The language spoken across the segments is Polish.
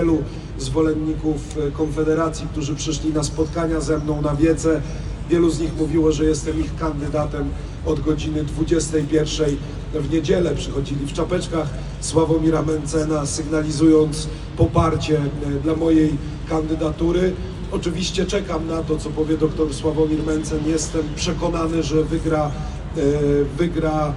wielu zwolenników e, Konfederacji, którzy przyszli na spotkania ze mną na wiece. Wielu z nich mówiło, że jestem ich kandydatem od godziny 21 w niedzielę. Przychodzili w czapeczkach Sławomira Mencena, sygnalizując poparcie e, dla mojej kandydatury. Oczywiście czekam na to, co powie dr Sławomir Mencen. Jestem przekonany, że wygra, e, wygra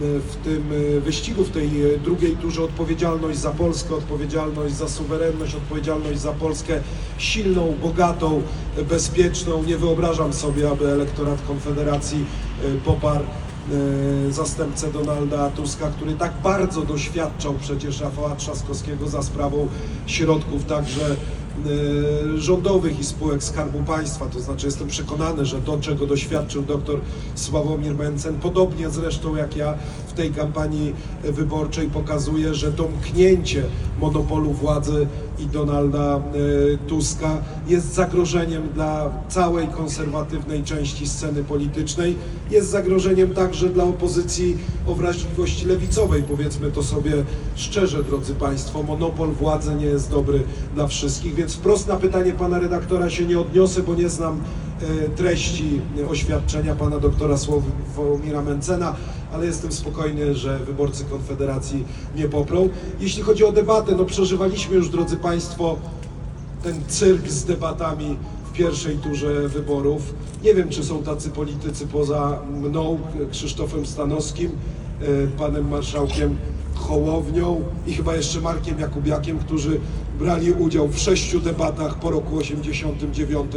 w tym e, wyścigu, w tej e, drugiej turze odpowiedzialność za Polskę, odpowiedzialność za suwerenność, odpowiedzialność za Polskę silną, bogatą, e, bezpieczną. Nie wyobrażam sobie, aby elektorat Konfederacji e, poparł e, zastępcę Donalda Tuska, który tak bardzo doświadczał przecież Rafała Trzaskowskiego za sprawą środków także e, rządowych i spółek Skarbu Państwa. To znaczy jestem przekonany, że to, czego doświadczył dr Sławomir Mencen, podobnie zresztą jak ja w tej kampanii wyborczej pokazuje, że domknięcie monopolu władzy i Donalda e, Tuska jest zagrożeniem dla całej konserwatywnej części sceny politycznej, jest zagrożeniem także dla opozycji o wrażliwości lewicowej. Powiedzmy to sobie szczerze, drodzy Państwo, monopol władzy nie jest dobry dla wszystkich, więc wprost na pytanie pana redaktora się nie odniosę, bo nie znam treści oświadczenia pana doktora Sławomira Mencena, ale jestem spokojny, że wyborcy Konfederacji nie poprą. Jeśli chodzi o debatę, no przeżywaliśmy już, drodzy Państwo, ten cyrk z debatami w pierwszej turze wyborów. Nie wiem, czy są tacy politycy poza mną, Krzysztofem Stanowskim, e, panem marszałkiem Hołownią i chyba jeszcze Markiem Jakubiakiem, którzy brali udział w sześciu debatach po roku 89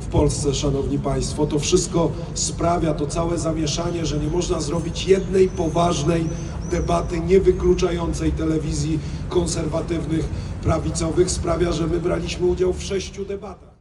w Polsce, szanowni państwo. To wszystko sprawia, to całe zamieszanie, że nie można zrobić jednej poważnej debaty niewykluczającej telewizji konserwatywnych, prawicowych, sprawia, że my braliśmy udział w sześciu debatach.